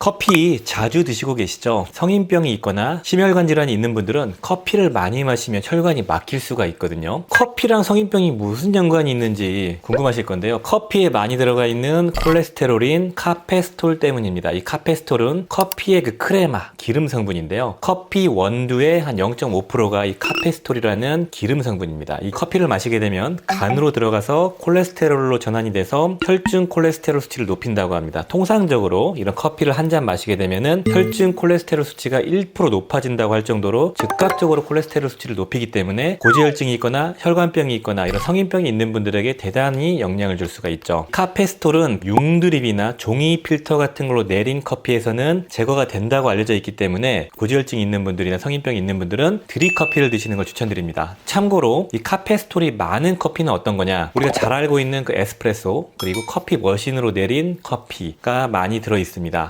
커피 자주 드시고 계시죠? 성인병이 있거나 심혈관 질환이 있는 분들은 커피를 많이 마시면 혈관이 막힐 수가 있거든요. 커피랑 성인병이 무슨 연관이 있는지 궁금하실 건데요. 커피에 많이 들어가 있는 콜레스테롤인 카페스톨 때문입니다. 이 카페스톨은 커피의 그 크레마, 기름 성분인데요. 커피 원두의 한 0.5%가 이 카페스톨이라는 기름 성분입니다. 이 커피를 마시게 되면 간으로 들어가서 콜레스테롤로 전환이 돼서 혈중 콜레스테롤 수치를 높인다고 합니다. 통상적으로 이런 커피를 한잔 마시게 되면은 혈중 콜레스테롤 수치가 1% 높아진다고 할 정도로 즉각적으로 콜레스테롤 수치를 높이기 때문에 고지혈증이 있거나 혈관병이 있거나 이런 성인병이 있는 분들에게 대단히 영향을 줄 수가 있죠. 카페스톨은 융드립이나 종이 필터 같은 걸로 내린 커피에서는 제거가 된다고 알려져 있기 때문에 고지혈증이 있는 분들이나 성인병이 있는 분들은 드립 커피를 드시는 걸 추천드립니다. 참고로 이 카페스톨이 많은 커피는 어떤 거냐? 우리가 잘 알고 있는 그 에스프레소 그리고 커피 머신으로 내린 커피가 많이 들어 있습니다.